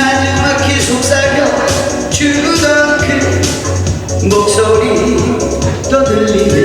나지막히 속삭여 주던 그 목소리 또 들리네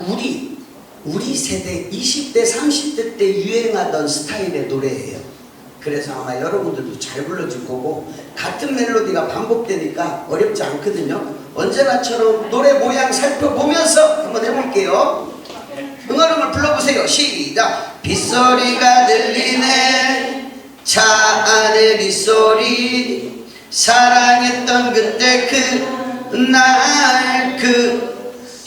우리 우리 세대 20대 30대 때 유행하던 스타일의 노래예요. 그래서 아마 여러분들도 잘 불러줄 거고 같은 멜로디가 반복되니까 어렵지 않거든요. 언제나처럼 노래 모양 살펴보면서 한번 해볼게요. 응원음을 불러보세요. 시작. 빗소리가 들리네. 차 안에 빗소리. 사랑했던 그때 그날 그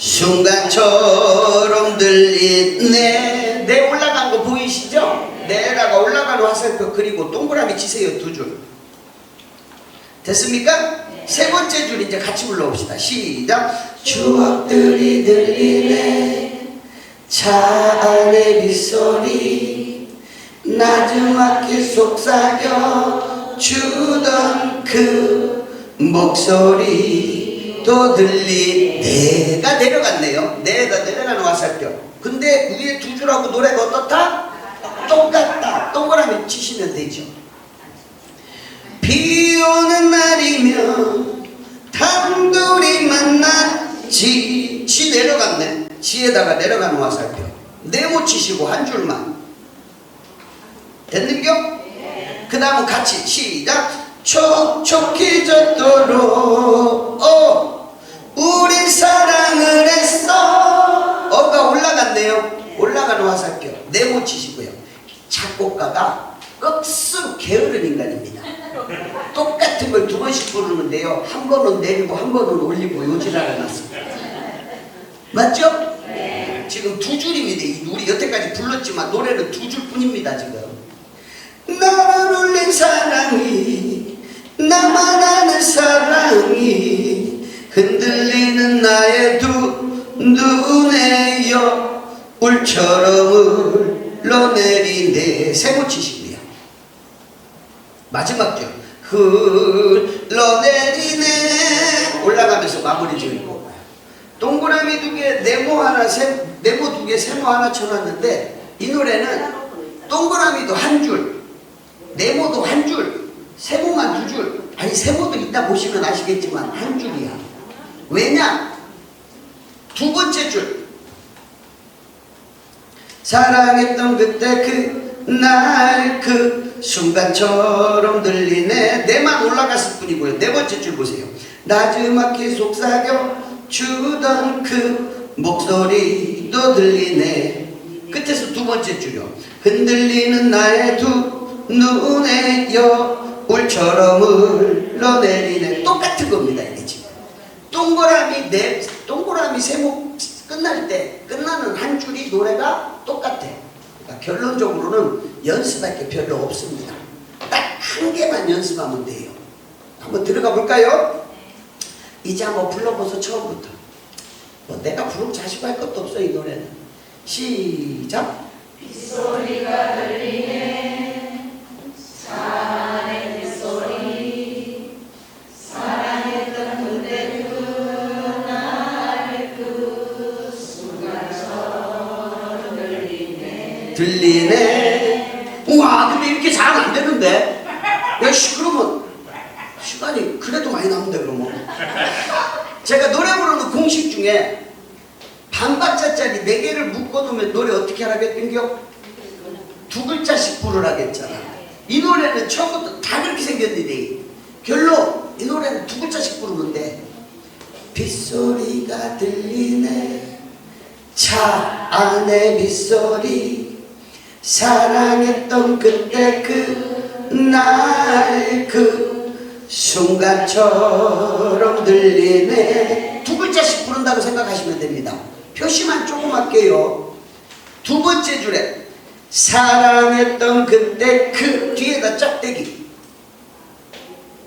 순간처럼 들리네. 내 올라간 거 보이시죠? 내다가 올라가는 화살표 그리고 동그라미 치세요 두 줄. 됐습니까? 세 번째 줄 이제 같이 불러봅시다. 시작. 추억들이 들리네. 차 안에 빗소리 나지막히 속삭여 주던 그 목소리 또 들리 내가 내려갔네요. 내가 내려가는 화살표 근데 위에 두 줄하고 노래가 어떻다? 똑같다. 동그라미 치시면 되죠. 비 오는 날이면 단둘이 만났지. 지 내려갔네. 지에다가 내려가는 화살표 네모 치시고 한 줄만. 됐는겨? 그 다음은 같이 시작. 촉촉해졌도록. 어 우리 사랑을 했어. 어가 올라갔네요. 올라가는 화살표. 네모 치시고요. 작곡가가 억수로 게으른 인간입니다. 똑같은 걸 두 번씩 부르는데요. 한 번은 내리고 한 번은 올리고 요지라가 났습니다. 맞죠? 지금 두 줄입니다. 이 우리 여태까지 불렀지만 노래는 두 줄 뿐입니다 지금. 나를 울린 사랑이 나만 아는 사랑이 흔들리는 나의 두 눈에 여울처럼 흘러내리네 세모 치시고요 마지막 줄 흘러내리네 올라가면서 마무리 거고요 동그라미 두 개, 네모 하나, 세, 네모 두 개, 세모 하나 쳐놨는데 이 노래는 동그라미도 한 줄, 네모도 한 줄, 세모만 두 줄. 아니 세모도 이따 보시면 아시겠지만 한 줄이야. 왜냐? 두 번째 줄. 사랑했던 그때 그 날 그 순간처럼 들리네. 내만 올라갔을 뿐이고요. 네 번째 줄 보세요. 나지막히 속삭여 주던 그 목소리도 들리네. 끝에서 두 번째 줄이요. 흔들리는 나의 두 눈에 여울처럼 흘러내리네. 똑같은 겁니다 이게 지금 동그라미 네 동그라미 세모 끝날 때 끝나는 한 줄이 노래가 똑같아. 그러니까 결론적으로는 연습할 게 별로 없습니다. 딱 한 개만 연습하면 돼요. 한번 들어가 볼까요? 이제 한번 불러보소 처음부터. 뭐 내가 부르면 자식할 것도 없어 이 노래는. 시작. 빗소리가 들리네 되는데. 야, 씨, 그러면 시간이 그래도 많이 남는데, 그러면. 제가 노래 부르는 공식 중에 반박자짜리 네 개를 묶어두면 노래 어떻게 하라겠던겨? 두 글자씩 부르라겠잖아. 이 노래는 처음부터 다 그렇게 생겼는데, 결론, 이 노래는 두 글자씩 부르면 돼. 빗소리가 들리네. 차 안에 빗소리 사랑했던 그때 그 날 그 순간처럼 들리네. 두 글자씩 부른다고 생각하시면 됩니다. 표시만 조금 할게요. 두 번째 줄에 사랑했던 그때 그 뒤에다 짝대기.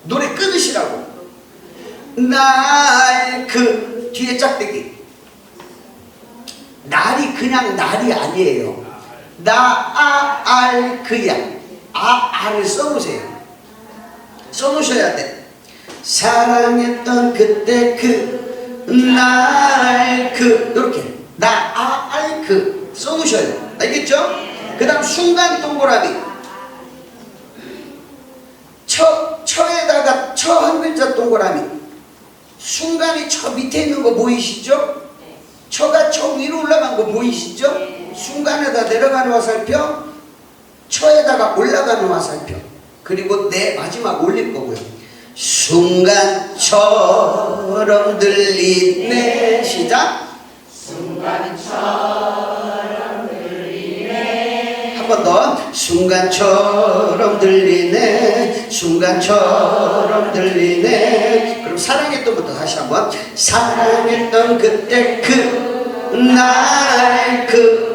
노래 끊으시라고. 날 그 뒤에 짝대기. 날이 그냥 날이 아니에요. 나알 그야. 아 알을 써놓으세요. 써놓으셔야 돼. 사랑했던 그때 그 날 그 이렇게 나알 그 써놓으셔요. 알겠죠? 그 다음 순간 동그라미. 처 처에다가 처 한 글자 동그라미. 순간이 저 밑에 있는 거 보이시죠? 처가 저 위로 올라간 거 보이시죠? 순간에다 내려가는 화살표, 처에다가 올라가는 화살표, 그리고 내 마지막 올릴 거고요. 순간처럼 들리네 시작. 순간처럼 들리네 한 번 더. 순간처럼 들리네. 순간처럼 들리네. 그럼 사랑했던 부터 다시 한번. 사랑했던 그때 그날그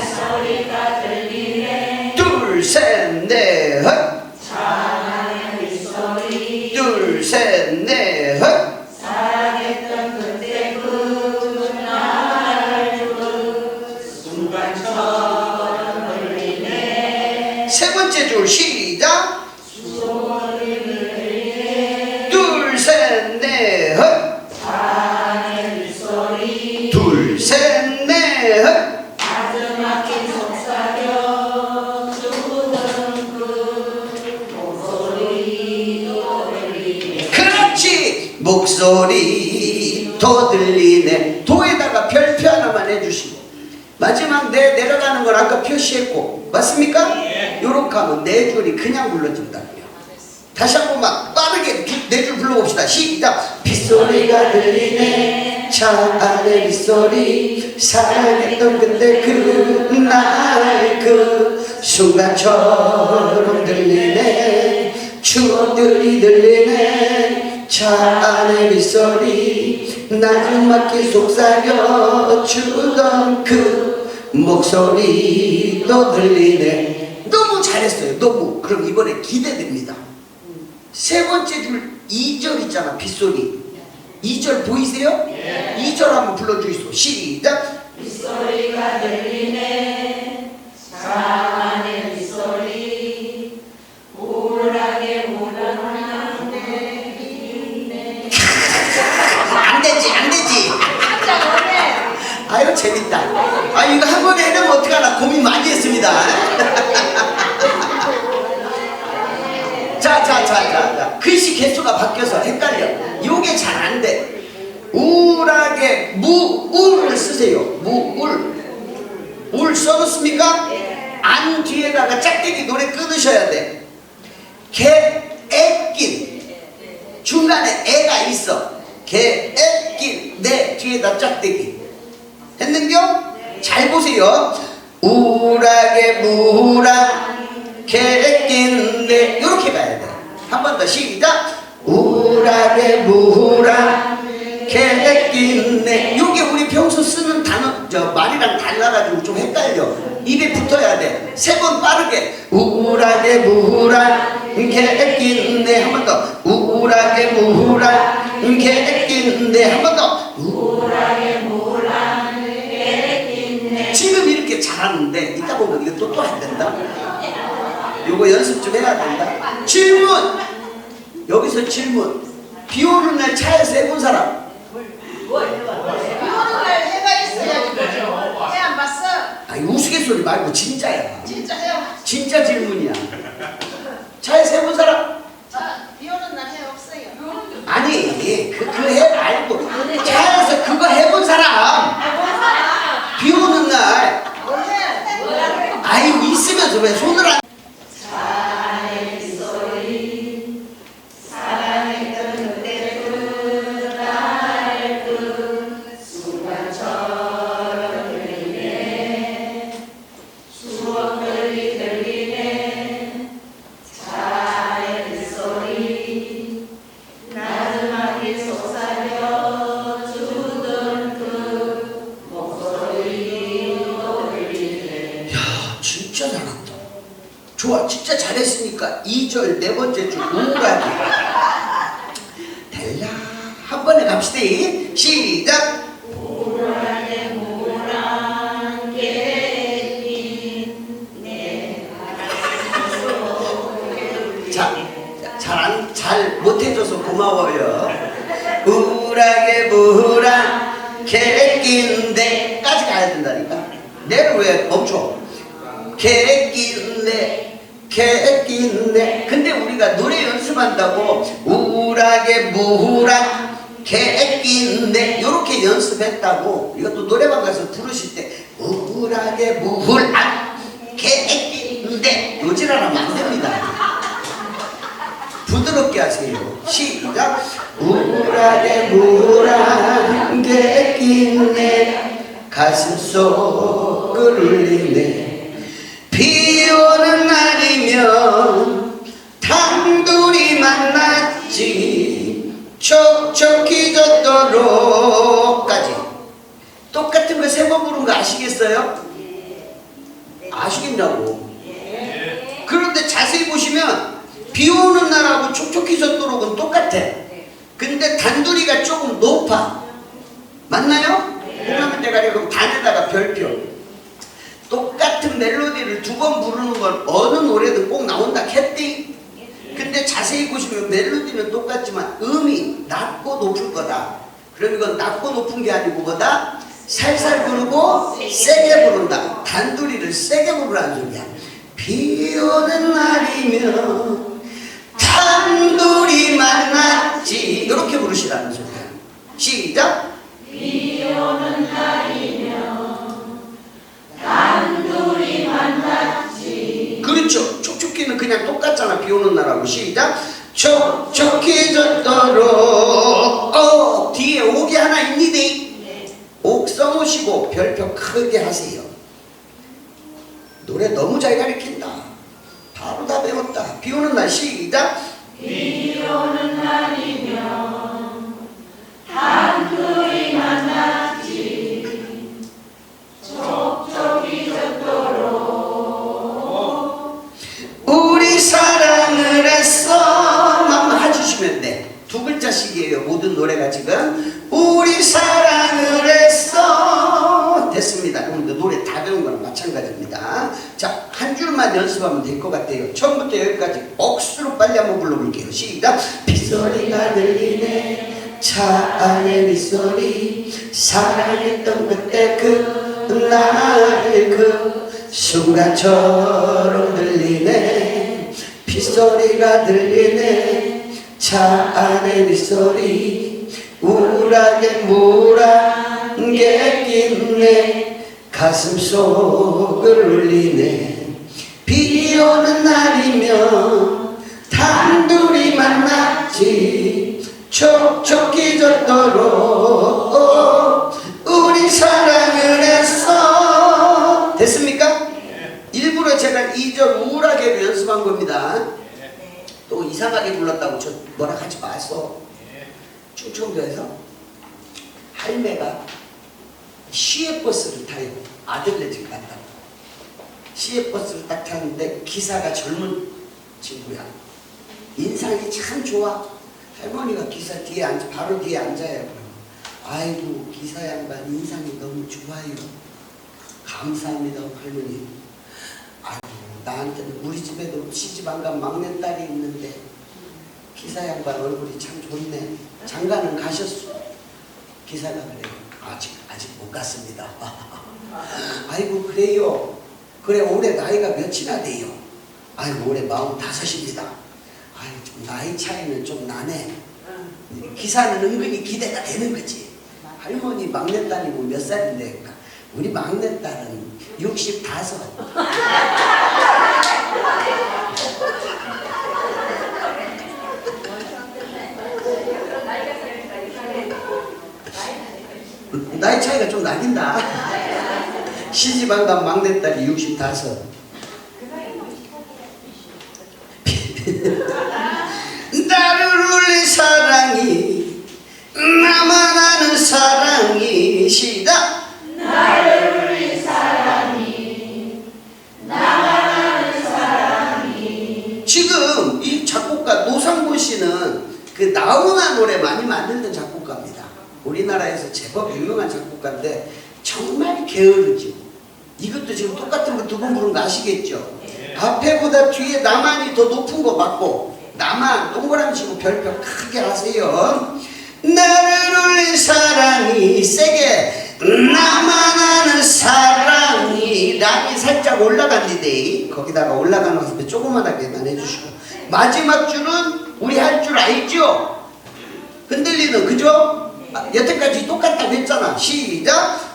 소리 더 들리네. 도에다가 별표 하나만 해주시고. 마지막 내 내려가는 걸 아까 표시했고. 맞습니까? 요렇게 하면 네 줄이 그냥 불러진다고요. 다시 한 번만 빠르게 네 줄 불러봅시다. 시작. 빗소리가 들리네. 차 안에 빗소리. 사랑했던 그때 그날 그 순간처럼 들리네. 추억들이 들리네. 차 안에 빗소리. 나지막히 속삭여 주던 그 목소리도 들리네. 너무 잘했어요. 너무. 그럼 이번에 기대됩니다. 세 번째 줄 2절 있잖아 빗소리 이절 보이세요? 이 2절 한번 불러주이소. 시작. 빗소리가 들리네 사 아유, 재밌다. 아, 이거 한 번에 해내면 어떡하나 고민 많이 했습니다. 자, 자, 자, 자, 자. 글씨 개수가 바뀌어서 헷갈려. 요게 잘 안 돼. 우울하게 무울을 쓰세요. 무울. 울 써놓습니까? 안 뒤에다가 짝대기 노래 끊으셔야 돼. 개, 애낀. 중간에 애가 있어. 개, 애낀. 내 뒤에다 짝대기. 했는겨? 잘 보세요. 우울하게 무울한 개낀데 이렇게 가야 돼. 한 번 더 시작. 우울하게 무울한 개낀데 요게 우리 평소 쓰는 단어 저 말이랑 달라가지고 좀 헷갈려. 입에 붙어야 돼. 세 번 빠르게 우울하게 무울한 개낀데 한 번 더. 우울하게 무울한 개낀데 한 번 더. 우울하 잘하는데 이따 보면 이거 또또안 된다. 요거 연습 좀 해야 된다. 질문. 여기서 질문. 비 오는 날 차에서 해본 사람. 비오는 날 해가 있어야지 그죠? 해안 봤어? 아니 우스갯소리 말고 진짜야. 진짜 해안 진짜 질문이야. 차에서 해본 사람? 아, 비오는 날 해 없어요. 아니 그해 말고 차 고마워요. 우울하게 우울한 개낀데까지 가야 된다니까. 내를 왜 멈춰? 개낀데 개낀데 근데 우리가 노래 연습한다고 우울하게 무울한 개낀데 요렇게 연습했다고. 이것도 노래방 가서 부르실 때 우울하게 무울한 개낀데 요지랄하면 안 됩니다 부드럽게 하세요. 시작. 우울하게 무울한 개낀데 가슴 속을 울리네. 비 오는 날이면 단둘이 만났지. 촉촉히 젖도록까지. 똑같은 거 세 번 부른 거 아시겠어요? 아시겠냐고? 그런데 자세히 보시면 비 오는 날하고 촉촉히 젖도록은 똑같아. 근데 단둘이가 조금 높아. 맞나요? 콩나물 대가리 그럼 단에다가 별표. 똑같은 멜로디를 두 번 부르는 건 어느 노래든 꼭 나온다 했디? 근데 자세히 보시면 멜로디는 똑같지만 음이 낮고 높을 거다. 그럼 이건 낮고 높은 게 아니고 뭐다? 살살 부르고 세게 부른다. 단둘이를 세게 부르라는 소리야. 비 오는 날이면 단둘이 만났지 이렇게 부르시라는 소리야 시작 비 오는 날이면 단둘이 만났지 그렇죠. 촉촉기는 그냥 똑같잖아. 비 오는 날하고 시작. 촉촉히 젖도록 어 뒤에 옥이 하나 있니데 옥 써놓으시고 별표 크게 하세요. 노래 너무 잘 가르친다. 바로 다 배웠다. 비 오는 날 시작. 두 글자 하나씩이에요. 모든 노래가 지금. 우리 사랑을 했어 됐습니다. 그럼 노래 다 배운 거랑 마찬가지입니다. 자, 한 줄만 연습하면 될 것 같아요. 처음부터 여기까지 억수로 빨리 한번 불러볼게요. 시작. 빗소리가 들리네. 차 안에 빗소리. 사랑했던 그때 그 나를 그 순간처럼 들리네. 빗소리가 들리네. 차 안에 빗소리. 우울하게 무란 게 낀네. 가슴 속을 울리네. 비 오는 날이면 단둘이 만났지. 촉촉히 젖도록 우리 사랑을 했어. 됐습니까? 일부러 제가 2절 우울하게 연습한 겁니다. 또 이상하게 불렀다고 저 뭐라 하지 마소. 충청도에서 할매가 시외버스를 타요. 아들네 집 갔다고 시외버스를 딱 타는데 기사가 젊은 친구야. 인상이 참 좋아. 할머니가 기사 뒤에 앉아 바로 뒤에 앉아요. 아이고 기사 양반 인상이 너무 좋아요. 감사합니다 할머니. 아이고 나한테는 우리 집에도 시집 안 간 막내딸이 있는데 기사 양반 얼굴이 참 좋네. 장가는 가셨어? 기사가 그래요. 아직 아직 못 갔습니다. 아이고 그래요 그래 올해 나이가 몇이나 돼요? 아이고 올해 마흔 다섯입니다. 아이 좀 나이 차이는 좀 나네. 기사는 은근히 기대가 되는 거지. 할머니 막내딸이고 몇 살인데 그러니까. 우리 막내딸은 65 나이 차이가 좀 나긴다. 시집 안간 막내딸이 65. 나를 울린 사랑이 나만 아는 사랑이 시다. 나를 울린 사랑이 나만 아는 사랑이 지금 이 작곡가 노상보 씨는 그 나훈아 노래 많이 만들던 작곡가입니다. 우리나라에서 제법 유명한 작곡가인데 정말 게으르죠. 이것도 지금 똑같은 거 두 번 부른 거 아시겠죠? 앞에보다 뒤에 나만이 더 높은 거 맞고 나만 동그라미 치고 별표 크게 하세요. 나를 울린 사랑이 세게 나만 아는 사랑이 랑이 살짝 올라갔는데 거기다가 올라가는 모습에 조그만하게만 해주시고 마지막 줄은 우리 할 줄 알죠? 흔들리는 그죠? 아, 여태까지 똑같다고 했잖아 시작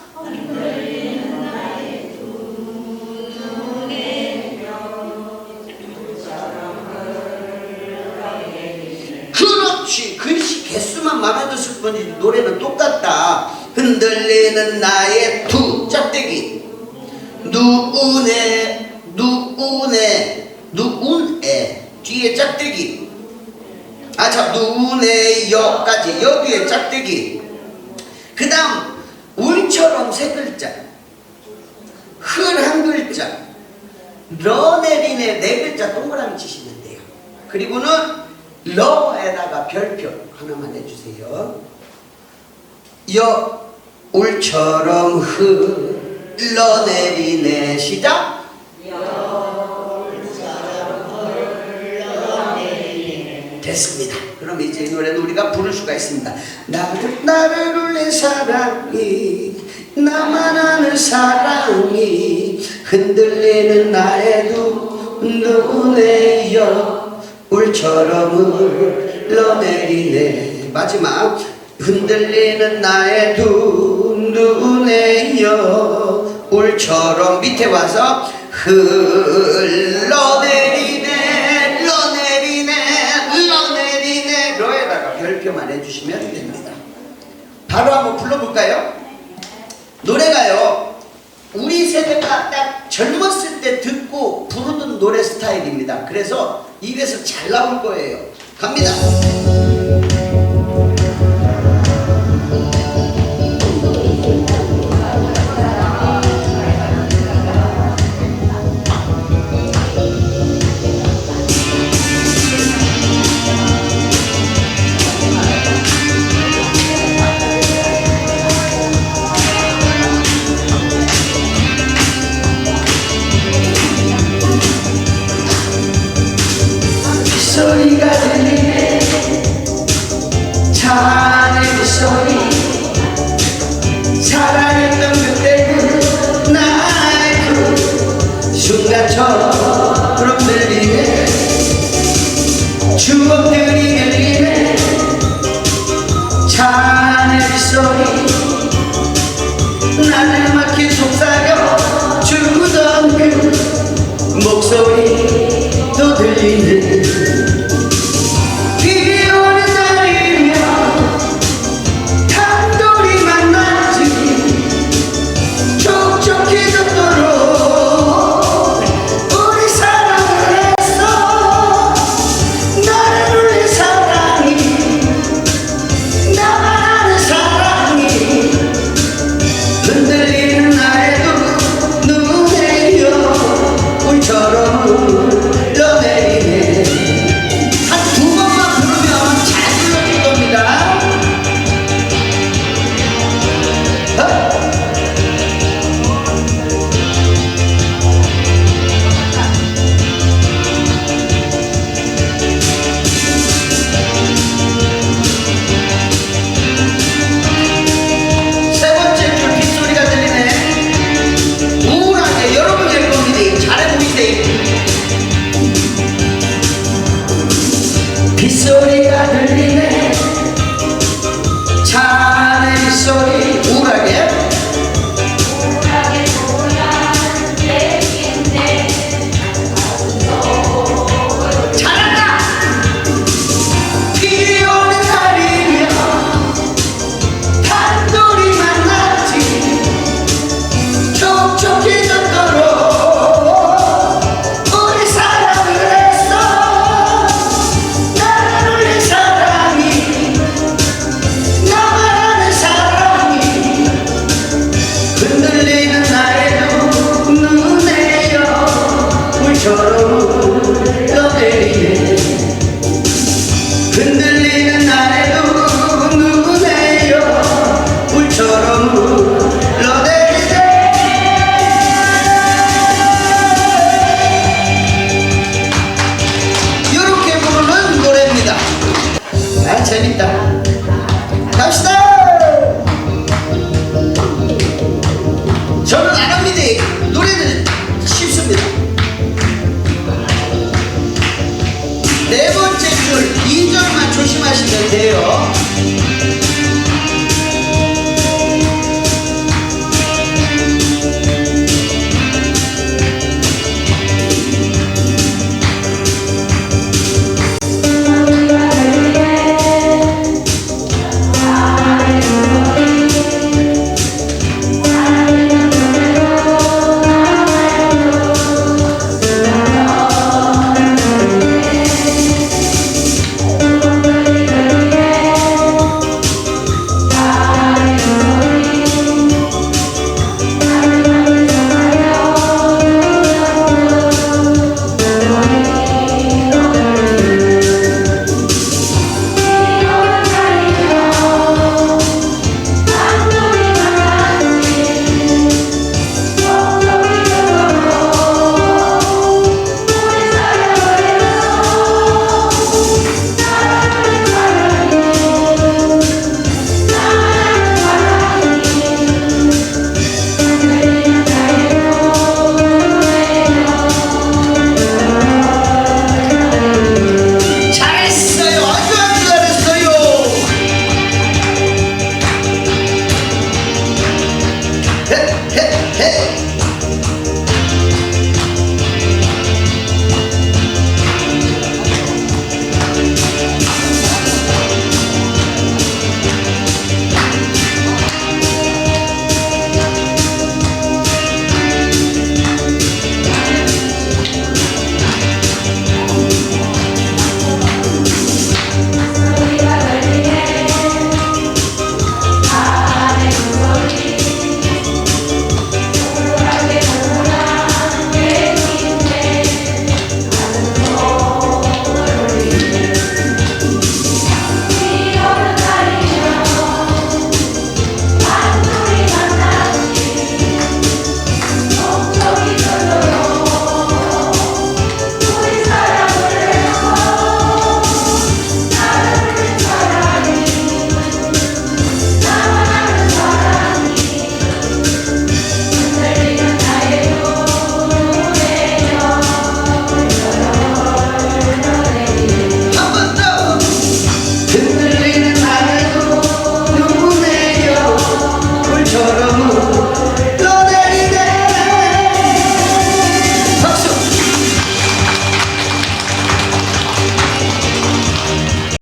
글씨 개수만 많아졌을 뿐이지 노래는 똑같다. 흔들리는 나의 두 짝대기. 누운에 누운에 누운에 뒤에 짝대기. 아참 누운에 여까지 여기에 짝대기. 그 다음 울처럼 세 글자. 흘 한 글자. 러네린에 네 글자 동그라미 치시면 돼요. 그리고는 러에다가 별표 하나만 해주세요 여 울처럼 흘러내리네 시작 됐습니다. 그럼 이제 이 노래는 우리가 부를 수가 있습니다. 나를 나를 울린 사랑이 나만 아는 사랑이 흔들리는 나의 두 눈에 여 울처럼 흘러내리네. 마지막 흔들리는 나의 두 눈에 여 울처럼 밑에 와서 흘러내리네 흘러내리네 흘러내리네. 러에다가 별표만 해주시면 됩니다. 바로 한번 불러볼까요? 노래가요 우리 세대가 딱 젊었을 때 듣고 부르던 노래 스타일입니다. 그래서 입에서 잘 나올 거예요. 갑니다